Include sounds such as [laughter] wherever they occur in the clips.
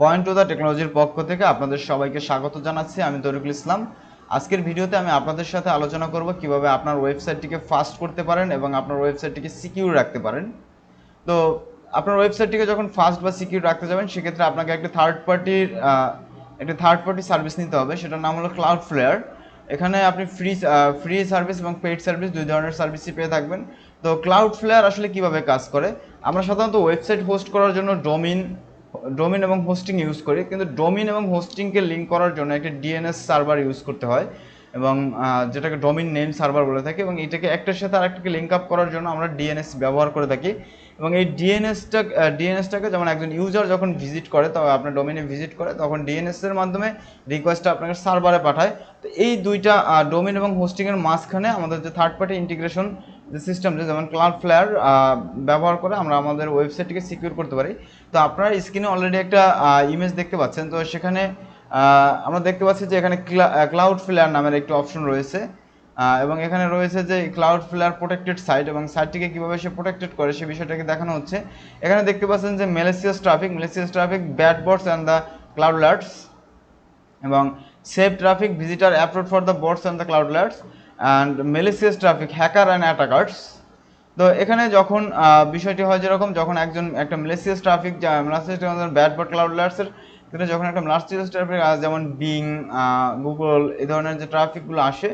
Point to the টেকনোলজির পক্ষ থেকে আপনাদের সবাইকে স্বাগত জানাচ্ছি। আমি তরিকুল ইসলাম। আজকের ভিডিওতে আমি আপনাদের সাথে আলোচনা করব কীভাবে আপনার ওয়েবসাইটটিকে ফাস্ট করতে পারেন এবং আপনার ওয়েবসাইটটিকে সিকিউর রাখতে পারেন। তো আপনার ওয়েবসাইটটিকে যখন ফাস্ট বা সিকিউর রাখতে যাবেন, সেক্ষেত্রে আপনাকে একটা থার্ড পার্টির একটা থার্ড পার্টি সার্ভিস নিতে হবে। সেটার নাম হলো ক্লাউড ফ্লেয়ার এখানে আপনি ফ্রি ফ্রি সার্ভিস এবং পেইড সার্ভিস দুই ধরনের সার্ভিসই পেয়ে থাকবেন। তো ক্লাউড ফ্লেয়ার আসলে কীভাবে কাজ করে? আমরা সাধারণত ওয়েবসাইট হোস্ট করার জন্য ডোমিন ডোমিন এবং হোস্টিং ইউজ করি, কিন্তু ডোমিন এবং হোস্টিংকে লিঙ্ক করার জন্য একটা ডিএনএস সার্ভার ইউজ করতে হয় এবং যেটাকে ডোমিন নেম সার্ভার বলে থাকি এবং এটাকে একটার সাথে আরেকটাকে লিঙ্ক আপ করার জন্য আমরা ডিএনএস ব্যবহার করে থাকি এবং এই ডিএনএসটা ডিএনএসটাকে যেমন একজন ইউজার যখন ভিজিট করে তবে আপনার ডোমিনে ভিজিট করে, তখন ডিএনএস এর মাধ্যমে রিকোয়েস্টটা আপনাকে সার্ভারে পাঠায়। তো এই দুইটা ডোমিন এবং হোস্টিংয়ের মাঝখানে আমাদের যে থার্ড পার্টি ইন্টিগ্রেশন যে সিস্টেম যেমন ক্লাউড ফ্লেয়ার ব্যবহার করে আমরা আমাদের ওয়েবসাইটটিকে সিকিউর করতে পারি। তো আপনারা স্ক্রিনে অলরেডি একটা ইমেজ দেখতে পাচ্ছেন। তো সেখানে আমরা দেখতে পাচ্ছি যে এখানে ক্লাউড ফ্লেয়ার নামের একটি অপশন রয়েছে। এবং এখানে রয়েছে যে ক্লাউড ফ্লেয়ার প্রোটেক্টেড সাইট এবং সাইটটিকে কীভাবে সে প্রোটেক্টেড করে সে বিষয়টাকে দেখানো হচ্ছে। এখানে দেখতে পাচ্ছেন যে malicious traffic malicious traffic bad bots and the crawlers এবং safe traffic visitor approved for the bots and the crawlers and malicious traffic hacker and attackers তো এখানে যখন বিষয়টি হয় যেরকম, যখন একজন, একটা মেলেসিয়াস ট্রাফিক ব্যাড বট ক্লাউড লার্টসের ক্ষেত্রে যখন একটা মেলেসিয়াস ট্রাফিক যেমন বিং গুগল এই ধরনের যে ট্রাফিকগুলো আসে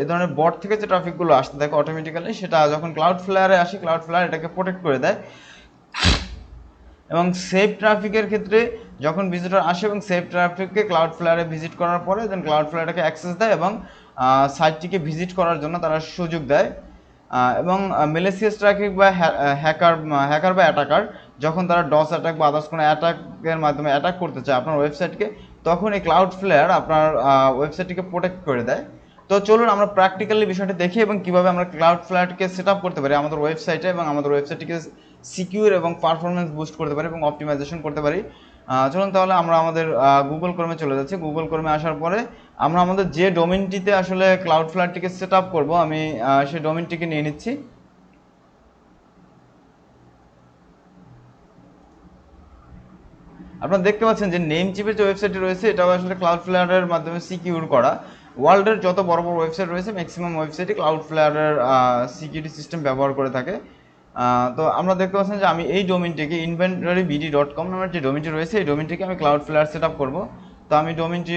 এই ধরনের বট থেকে যে ট্রাফিকগুলো আসতে থাকে অটোমেটিক্যালি সেটা যখন ক্লাউড ফ্লেয়ারে আসে ক্লাউড ফ্লেয়ার এটাকে প্রোটেক্ট করে দেয়। এবং সেফ ট্রাফিকের ক্ষেত্রে যখন ভিজিটর আসে এবং সেফ ট্রাফিককে ক্লাউড ফ্লেয়ারে ভিজিট করার পরে দেন ক্লাউড ফ্লেয়ারটাকে অ্যাক্সেস দেয় এবং সাইটটিকে ভিজিট করার জন্য তারা সুযোগ দেয়। এবং মেলেসিয়াস ট্রাফিক বা হ্যাকার হ্যাকার বা অ্যাটাকার যখন তারা ডস অ্যাটাক বা আদার্স কোনো অ্যাটাকের মাধ্যমে অ্যাটাক করতে চায় আপনার ওয়েবসাইটকে তখন এই ক্লাউড ফ্লেয়ার আপনার ওয়েবসাইটটিকে প্রোটেক্ট করে দেয়। তো চলুন আমরা প্র্যাকটিক্যালি বিষয়টা দেখি এবং কীভাবে আমরা ক্লাউড ফ্লেয়ারকে সেট করতে পারি আমাদের ওয়েবসাইটে এবং আমাদের ওয়েবসাইটটিকে সিকিউর এবং পারফরমেন্স বুস্ট করতে পারি এবং অপটিমাইজেশন করতে পারি। চলুন তাহলে আমরা আমাদের গুগল ক্রমে চলে যাচ্ছি। গুগল ক্রমে আসার পরে আমরা আমাদের যে ডোমেনটিতে আসলে ক্লাউড ফ্লেয়ারটিকে সেট আপ করব, আমি সেই ডোমেনটিকে নিয়ে নিচ্ছি। আপনারা দেখতে পাচ্ছেন যে নেম চিপের যে ওয়েবসাইটটি রয়েছে, এটাও আসলে ক্লাউড ফ্লেয়ারের মাধ্যমে সিকিউর করা। ওয়ার্ল্ডের যত বড় বড় ওয়েবসাইট রয়েছে ম্যাক্সিমাম ওয়েবসাইটে ক্লাউড ফ্লেয়ারের সিকিউরিটি সিস্টেম ব্যবহার করে থাকে। তো আমরা দেখতে পাচ্ছেন যে আমি এই ডোমিনটিকে ইনভেন্টারি বিডি ডট কম নামের যে ডোমিনটি রয়েছে, এই ডোমিনটিকে আমি ক্লাউড ফ্লেয়ার সেট আপ করব। তো আমি ডোমিনটি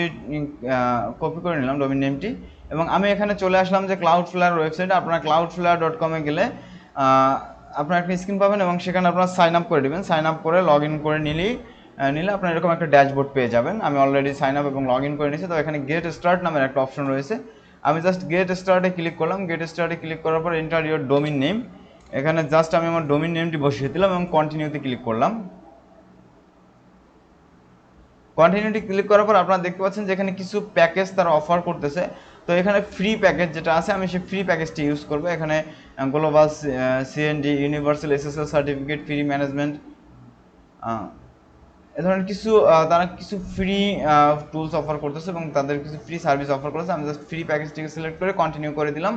কপি করে নিলাম ডোমিন নেমটি এবং আমি এখানে চলে আসলাম যে ক্লাউড ফ্লেয়ার ওয়েবসাইটে আপনার ক্লাউড ফ্লেয়ার ডট কমে গেলে আপনার একটা স্ক্রিন পাবেন এবং সেখানে আপনার সাইন আপ করে দেবেন। সাইন আপ করে লগ ইন করে নিলেই নিলে আপনার এরকম একটা ড্যাশবোর্ড পেয়ে যাবেন। আমি অলরেডি সাইন আপ এবং লগ ইন করে নিয়েছি। তো এখানে গেট স্টার্ট নামের একটা অপশন রয়েছে। আমি জাস্ট গেট স্টার্টে ক্লিক করলাম। গেট স্টার্টে ক্লিক করার পর এন্টার ইউর ডোমিন নেম এখানে জাস্ট আমি আমার ডোমিন নেমটি বসিয়ে দিলাম এবং কন্টিনিউতে ক্লিক করলাম। কন্টিনিউটি ক্লিক করার পর আপনারা দেখতে পাচ্ছেন যে এখানে কিছু প্যাকেজ তারা অফার করতেছে। তো এখানে ফ্রি প্যাকেজ যেটা আছে, আমি সেই ফ্রি প্যাকেজটি ইউজ করব। এখানে global CND universal SSL certificate free management এ ধরনের কিছু তারা কিছু ফ্রি টুলস অফার করতেছে এবং তাদের কিছু ফ্রি সার্ভিস অফার করেছে। আমি জাস্ট ফ্রি প্যাকেজটিকে সিলেক্ট করে কন্টিনিউ করে দিলাম।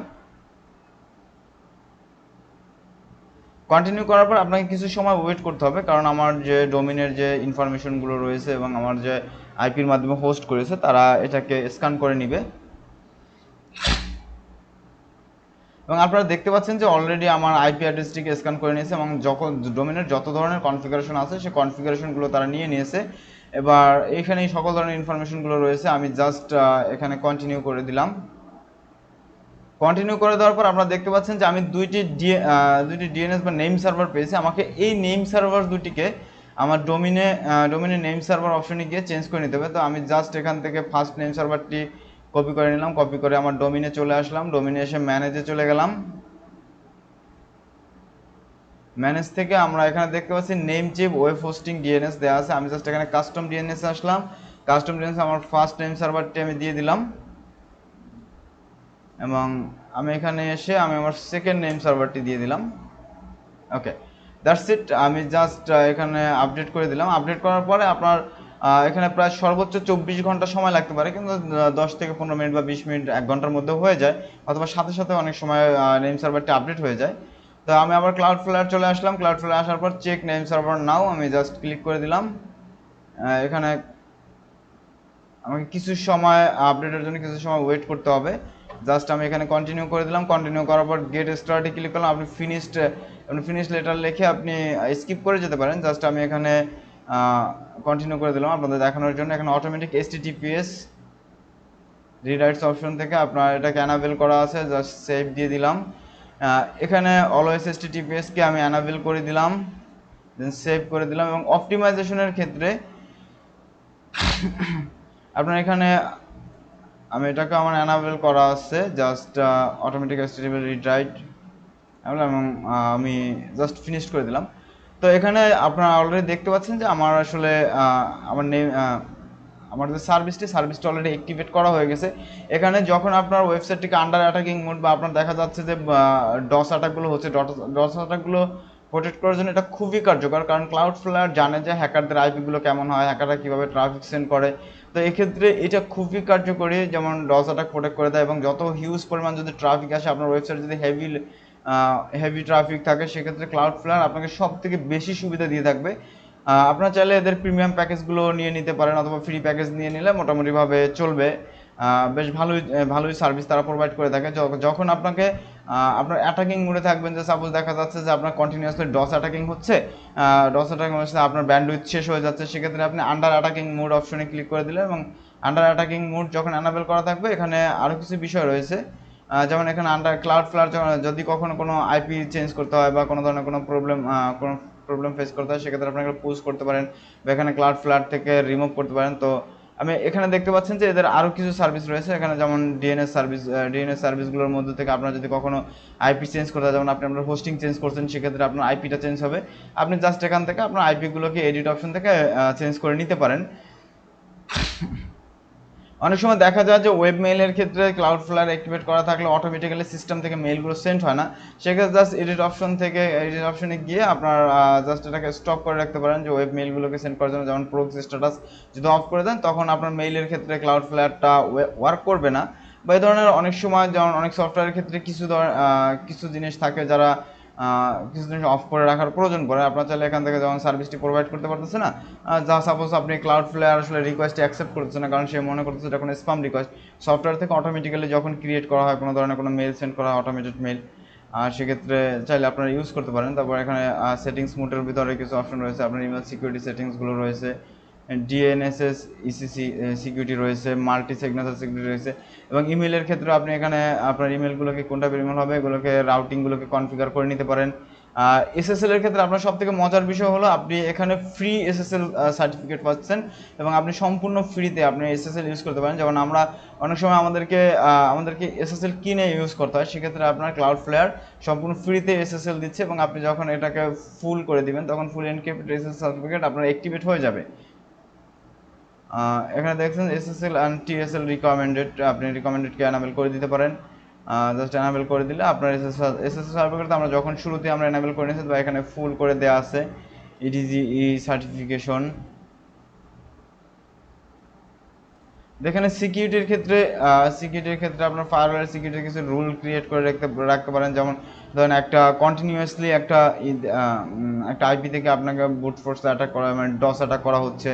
কন্টিনিউ করার পর আপনাকে কিছু সময় ওয়েট করতে হবে, কারণ আমার যে ডোমিনের যে ইনফরমেশনগুলো রয়েছে এবং আমার যে আইপির মাধ্যমে হোস্ট করেছে, তারা এটাকে স্ক্যান করে নিবে। এবং আপনারা দেখতে পাচ্ছেন যে অলরেডি আমার আইপি অ্যাড্রেসটিকে স্ক্যান করে নিয়েছে এবং যখন ডোমিনের যত ধরনের কনফিগারেশন আছে সেই কনফিগারেশনগুলো তারা নিয়ে নিয়েছে। এবার এখানে সকল ধরনের ইনফরমেশনগুলো রয়েছে, আমি জাস্ট এখানে কন্টিনিউ করে দিলাম। কন্টিনিউ করে দেওয়ার পর আপনারা দেখতে পাচ্ছেন যে আমি দুইটি দুইটি ডিএনএস বা নেম সার্ভার পেয়েছি। আমাকে এই নেম সার্ভার দুটিকে আমার ডোমিনে ডোমিনে নেম সার্ভার অপশনে গিয়ে চেঞ্জ করে নিতে হবে। তো আমি জাস্ট এখান থেকে ফার্স্ট নেম সার্ভারটি কপি করে নিলাম। কপি করে আমার ডোমিনে চলে আসলাম। ডোমিনে এসে ম্যানেজে চলে গেলাম। ম্যানেজ থেকে আমরা এখানে দেখতে পাচ্ছি Namecheap web hosting DNS দেওয়া আছে। আমি জাস্ট এখানে কাস্টম ডিএনএস আসলাম। কাস্টম ডিএনএস আমার ফার্স্ট নেম সার্ভারটি আমি দিয়ে দিলাম। এবং আমি এখানে এসে আমি আমার সেকেন্ড নেম সার্ভারটি দিয়ে দিলাম। ওকে দ্যাটস ইট আমি জাস্ট এখানে আপডেট করে দিলাম। আপডেট করার পরে আপনার এখানে প্রায় সর্বোচ্চ চব্বিশ ঘণ্টা সময় লাগতে পারে, কিন্তু দশ থেকে পনেরো মিনিট বা বিশ মিনিট, এক ঘণ্টার মধ্যে হয়ে যায়, অথবা সাথে সাথে অনেক সময় নেম সার্ভারটি আপডেট হয়ে যায়। তো আমি আবার ক্লাউড ফ্লেয়ার চলে আসলাম। ক্লাউড ফ্লেয়ার আসার পর চেক নেম সার্ভার নাও আমি জাস্ট ক্লিক করে দিলাম। এখানে আমাকে কিছু সময় আপডেটের জন্য কিছু সময় ওয়েট করতে হবে। জাস্ট আমি এখানে কন্টিনিউ করে দিলাম। কন্টিনিউ করার পর গেট স্টার্টে ক্লিক করলাম। আপনি ফিনিশড আপনি ফিনিশ লেটার লিখে আপনি স্কিপ করে যেতে পারেন। জাস্ট আমি এখানে কন্টিনিউ করে দিলাম আপনাদের দেখানোর জন্য। এখানে অটোমেটিক এসটিটিপিএস রিরাইটস অপশন থেকে আপনার এটাকে অ্যানাবেল করা আছে। জাস্ট সেভ দিয়ে দিলাম। এখানে অলওয়েজ এসটিটিপিএসকে আমি অ্যানাবেল করে দিলাম। দেন সেভ করে দিলাম এবং অপটিমাইজেশনের ক্ষেত্রে [coughs] আপনার এখানে আমি এটাকে আমার অ্যানাবেল করা আছে জাস্ট অটোমেটিক এসটিটিপিএস রিড এবং আমি জাস্ট ফিনিশ করে দিলাম। তো এখানে আপনারা অলরেডি দেখতে পাচ্ছেন যে আমার আসলে আমার নেম আমার যে সার্ভিসটি সার্ভিসটা অলরেডি অ্যাক্টিভেট করা হয়ে গেছে। এখানে যখন আপনার ওয়েবসাইটটিকে আন্ডার অ্যাটাকিং মোড বা আপনার দেখা যাচ্ছে যে ডস অ্যাটাকগুলো হচ্ছে ডস অ্যাটাকগুলো প্রোটেক্ট করার জন্য এটা খুবই কার্যকর। কারণ ক্লাউড ফ্লায়ার জানে যে হ্যাকারদের আইপিগুলো কেমন হয় হ্যাকাররা কীভাবে ট্রাফিক সেন্ড করে। তো এক্ষেত্রে এটা খুবই কার্যকরী, যেমন ডস অ্যাটাক প্রোটেক্ট করে দেয় এবং যত হিউজ পরিমাণ যদি ট্রাফিক আসে, আপনার ওয়েবসাইট যদি হেভি হেভি ট্রাফিক থাকে, সেক্ষেত্রে ক্লাউড ফ্লায়ার আপনাকে সব থেকে বেশি সুবিধা দিয়ে থাকবে। আপনারা চাইলে এদের প্রিমিয়াম প্যাকেজগুলো নিয়ে নিতে পারেন অথবা ফ্রি প্যাকেজ নিয়ে নিলে মোটামুটিভাবে চলবে। বেশ ভালোই ভালোই সার্ভিস তারা প্রোভাইড করে থাকে। যখন আপনাকে আপনার অ্যাটাকিং মোডে থাকবেন, যে সাপোজ দেখা যাচ্ছে যে আপনার কন্টিনিউয়াসলি ডস অ্যাটাকিং হচ্ছে ডস অ্যাটাকিং হচ্ছে, আপনার ব্যান্ডউইথ শেষ হয়ে যাচ্ছে, সেক্ষেত্রে আপনি আন্ডার অ্যাটাকিং মোড অপশনে ক্লিক করে দিলেন এবং আন্ডার অ্যাটাকিং মোড যখন অ্যানাবেল করা থাকবে, এখানে আরও কিছু বিষয় রয়েছে। যেমন এখানে আন্ডার ক্লাউড ফ্লার যদি কখনো কোনো আইপি চেঞ্জ করতে হয় বা কোনো ধরনের কোনো প্রবলেম কোনো প্রবলেম ফেস করতে হয়, সেক্ষেত্রে আপনাকে পুশ করতে পারেন বা এখানে ক্লাউড ফ্লার থেকে রিমুভ করতে পারেন। তো আমি এখানে দেখতে পাচ্ছেন যে এদের আরও কিছু সার্ভিস রয়েছে। এখানে যেমন ডিএনএস সার্ভিস ডিএনএস সার্ভিসগুলোর মধ্যে থেকে আপনার যদি কখনো আইপি চেঞ্জ করতে যেমন আপনি আপনার হোস্টিং চেঞ্জ করছেন, সেক্ষেত্রে আপনার আইপিটা চেঞ্জ হবে। আপনি জাস্ট এখান থেকে আপনার আইপিগুলোকে এডিট অপশন থেকে চেঞ্জ করে নিতে পারেন। অনেক সময় দেখা যায় যে ওয়েব মেইলের ক্ষেত্রে ক্লাউড ফ্লায়ার অ্যাক্টিভেট করা থাকলে অটোমেটিক্যালি সিস্টেম থেকে মেইলগুলো সেন্ড হয় না। সেক্ষেত্রে জাস্ট এডিট অপশন থেকে এডিট অপশনে গিয়ে আপনার জাস্ট এটাকে স্টপ করে রাখতে পারেন যে ওয়েব মেইলগুলোকে সেন্ড করার জন্য যেমন প্রক্সি স্ট্যাটাস যদি অফ করে দেন, তখন আপনার মেইলের ক্ষেত্রে ক্লাউড ফ্লায়ারটা ওয়ার্ক করবে না। বা এই ধরনের অনেক সময় যেমন অনেক সফটওয়্যারের ক্ষেত্রে কিছু কিছু জিনিস থাকে যারা আহ, কিছু জিনিস অফ করে রাখার প্রয়োজন পড়ে। আপনার চাইলে এখান থেকে যখন সার্ভিসটি প্রোভাইড করতে পারতেছে না যা সাপোজ আপনি ক্লাউড ফ্লেয়ার আসলে রিকোয়েস্টটি অ্যাকসেপ্ট করতেছে না কারণ সে মনে করতেছে এটা কোনো স্পাম রিকোয়েস্ট সফটওয়্যার থেকে অটোমেটিক্যালি যখন ক্রিয়েট করা হয় কোনো ধরনের কোনো মেল সেন্ড করা হয় অটোমেটেড মেল আর সেক্ষেত্রে চাইলে আপনারা ইউজ করতে পারেন। তারপর এখানে সেটিংস মোটের ভিতরে কিছু অপশন রয়েছে। আপনার ইমেল সিকিউরিটি সেটিংসগুলো রয়েছে। ডিএনএসএস ইসিসি সিকিউরিটি রয়েছে মাল্টি সিগনেচার সিকিউরিটি রয়েছে এবং ইমেলের ক্ষেত্রে আপনি এখানে আপনার ইমেলগুলোকে কোনটা ইমেল হবে, এগুলোকে রাউটিংগুলোকে কনফিগার করে নিতে পারেন। এসএসএল এর ক্ষেত্রে আপনার সব থেকে মজার বিষয় হলো, আপনি এখানে ফ্রি এসএসএল সার্টিফিকেট পাচ্ছেন, এবং আপনি সম্পূর্ণ ফ্রিতে আপনি এসএসএল ইউজ করতে পারেন। যেমন আমরা অনেক সময় আমাদেরকে আমাদেরকে এসএসএল কিনে ইউজ করতে হয়, সেক্ষেত্রে আপনার ক্লাউড ফ্লেয়ার সম্পূর্ণ ফ্রিতে এসএসএল দিচ্ছে, এবং আপনি যখন এটাকে ফুল করে দিবেন, তখন ফুল এনক্রিপ্টেড এসএসএল সার্টিফিকেট আপনার অ্যাক্টিভেট হয়ে যাবে। এখানে দেখছেন এসএসএল অ্যান্ড টিএসএল রিকমেন্ডেড আপনি রিকমেন্ডেডকে অ্যানাবেল করে দিতে পারেন। জাস্ট অ্যানাবেল করে দিলে আপনার এসএসএল এসএসএল সার্টিফিকেট আমরা যখন শুরুতে আমরা অ্যানাবেল করে নিয়েছি বা এখানে ফুল করে দেওয়া আছে ইডিজি ই সার্টিফিকেশন দেখেন সিকিউরিটির ক্ষেত্রে সিকিউরিটির ক্ষেত্রে আপনার ফায়ারওয়াল সিকিউরিটির কিছু রুল ক্রিয়েট করে রাখতে রাখতে পারেন। যেমন ধরেন একটা কন্টিনিউয়াসলি একটা একটা আইপি থেকে আপনাকে বুট ফোর্স অ্যাটাক করা মানে ডস অ্যাটাক করা হচ্ছে।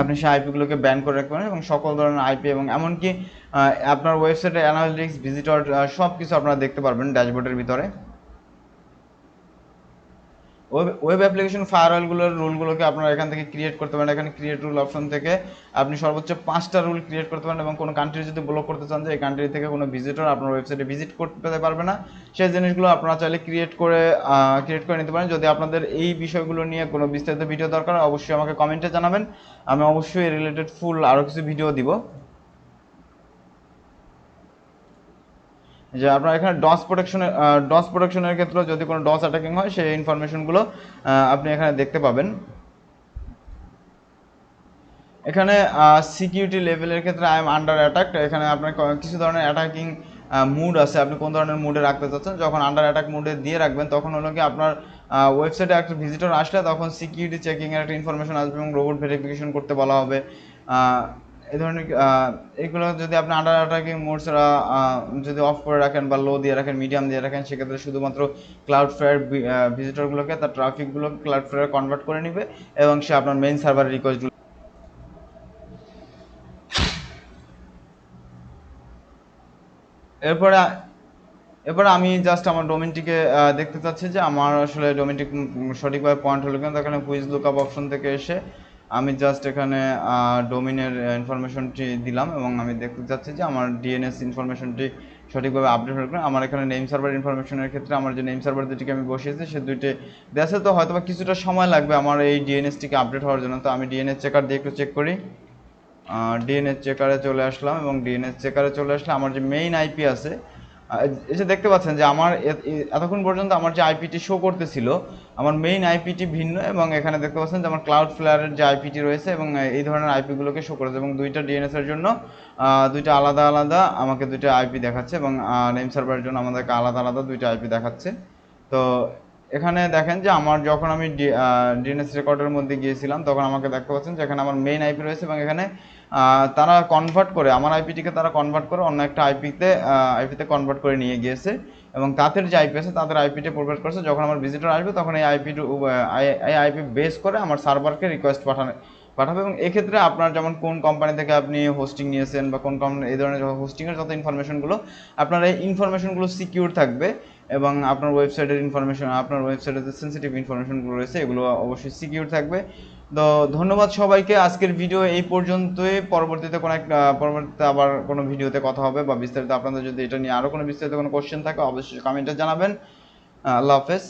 আপনি সেই আইপিগুলোকে ব্যান করে রাখবেন এবং সকল ধরনের আইপি এবং এমনকি আপনার ওয়েবসাইটে অ্যানালিটিক্স ভিজিটর সব কিছু আপনারা দেখতে পারবেন ড্যাশবোর্ডের ভিতরে। ওয়েব অ্যাপ্লিকেশন ফায়ারওয়ালগুলোর রুলগুলোকে আপনারা এখান থেকে ক্রিয়েট করতে পারেন। এখানে ক্রিয়েট রুল অপশন থেকে আপনি সর্বোচ্চ পাঁচটা রুল ক্রিয়েট করতে পারেন এবং কোনো কান্ট্রি যদি ব্লক করতে চান যে এই কান্ট্রি থেকে কোনো ভিজিটর আপনার ওয়েবসাইটে ভিজিট করতে পারবে না, সেই জিনিসগুলো আপনারা চাইলে ক্রিয়েট করে ক্রিয়েট করে নিতে পারেন। যদি আপনাদের এই বিষয়গুলো নিয়ে কোনো বিস্তারিত ভিডিও দরকার অবশ্যই আমাকে কমেন্টে জানাবেন। আমি অবশ্যই রিলেটেড ফুল আরও কিছু ভিডিও দিব। যে আপনার এখানে ডস প্রোটেকশনের ডস প্রোটেকশনের ক্ষেত্রে যদি কোনো ডস অ্যাটাকিং হয়, সেই ইনফরমেশনগুলো আপনি এখানে দেখতে পাবেন। এখানে সিকিউরিটি লেভেলের ক্ষেত্রে আই এম আন্ডার অ্যাটাক এখানে আপনার কিছু ধরনের অ্যাটাকিং মুড আছে। আপনি কোন ধরনের মুডে রাখতে চাচ্ছেন? যখন আন্ডার অ্যাটাক মুডে দিয়ে রাখবেন, তখন হলো কি আপনার ওয়েবসাইটে একটা ভিজিটর আসলে তখন সিকিউরিটি চেকিংয়ের একটা ইনফরমেশন আসবে এবং রোবট ভেরিফিকেশন করতে বলা হবে। এই ধরনের এগুলো যদি আপনি আন্ডার অ্যাটাকিং মোডসরা যদি অফ করে রাখেন বা লো দিয়ে রাখেন মিডিয়াম দিয়ে রাখেন, সেক্ষেত্রে শুধুমাত্র ক্লাউড ফেয়ার ভিজিটরগুলোকে তার ট্রাফিকগুলোকে ক্লাউড ফেয়ার কনভার্ট করে নেবে এবং সে আপনার মেইন সার্ভারের রিকোয়েস্টগুলো এরপরে এরপরে আমি জাস্ট আমার ডোমেনটিকে দেখতে চাচ্ছি যে আমার আসলে ডোমেনটি সঠিকভাবে পয়েন্ট হলো কিনা, তো এখানে কুইজ লুকআপ অপশন থেকে এসে আমি জাস্ট এখানে ডোমিনের ইনফরমেশনটি দিলাম এবং আমি দেখতে চাচ্ছি যে আমার ডিএনএস ইনফরমেশনটি সঠিকভাবে আপডেট হয়ে কিনা আমার এখানে নেম সার্ভার ইনফরমেশনের ক্ষেত্রে আমার যে নেম সার্ভার দুটিকে আমি বসিয়েছি, সে দুইটি দেশে, তো হয়তো বা কিছুটা সময় লাগবে আমার এই ডিএনএসটিকে আপডেট হওয়ার জন্য। তো আমি ডিএনএস চেকার দিয়ে একটু চেক করি। ডিএনএস চেকারে চলে আসলাম এবং ডিএনএস চেকারে চলে আসলে আমার যে মেইন আইপি আছে যে দেখতে পাচ্ছেন যে আমার এতক্ষণ পর্যন্ত আমার যে আইপিটি শো করতেছিল, আমার মেইন আইপিটি ভিন্ন এবং এখানে দেখতে পাচ্ছেন যে আমার ক্লাউড ফ্লেয়ারের যে আইপিটি রয়েছে এবং এই ধরনের আইপিগুলোকে শো করেছে এবং দুইটা ডিএনএসের জন্য দুইটা আলাদা আলাদা আমাকে দুইটা আইপি দেখাচ্ছে এবং নেম সার্ভারের জন্য আমাদেরকে আলাদা আলাদা দুইটা আইপি দেখাচ্ছে। তো এখানে দেখেন যে আমার যখন আমি ডিএনএস রেকর্ডের মধ্যে গিয়েছিলাম, তখন আমাকে দেখতে পাচ্ছেন যে এখানে আমার মেইন আইপি রয়েছে এবং এখানে তারা কনভার্ট করে, আমার আইপিটিকে তারা কনভার্ট করে অন্য একটা আইপিতে আইপিতে কনভার্ট করে নিয়ে গিয়েছে এবং তাদের যে আইপি আছে, তাদের আইপিতে প্রোভাইড করেছে। যখন আমার ভিজিটর আসবে, তখন এই আইপি এই আইপি বেস করে আমার সার্ভারকে রিকোয়েস্ট পাঠানো, পাঠাবে এবং এক্ষেত্রে আপনার যেমন কোন কোম্পানি থেকে আপনি হোস্টিং নিয়েছেন বা কোন কোম্পানি এই ধরনের হোস্টিংয়ের যত ইনফরমেশনগুলো আপনার এই ইনফরমেশনগুলো সিকিউর থাকবে। এবং আপনার ওয়েবসাইটের ইনফরমেশন আপনার ওয়েবসাইটের যে সেন্সিটিভ ইনফরমেশনগুলো রয়েছে, এগুলো অবশ্যই সিকিউর থাকবে। তো ধন্যবাদ সবাইকে। আজকের ভিডিও এই পর্যন্তই। পরবর্তীতে কোনো একটা, পরবর্তীতে আবার কোনো ভিডিওতে কথা হবে বা বিস্তারিত আপনাদের যদি এটা নিয়ে আরও কোনো বিস্তারিত কোনো কোশ্চেন থাকে, অবশ্যই কমেন্টে জানাবেন। আল্লাহ হাফেজ।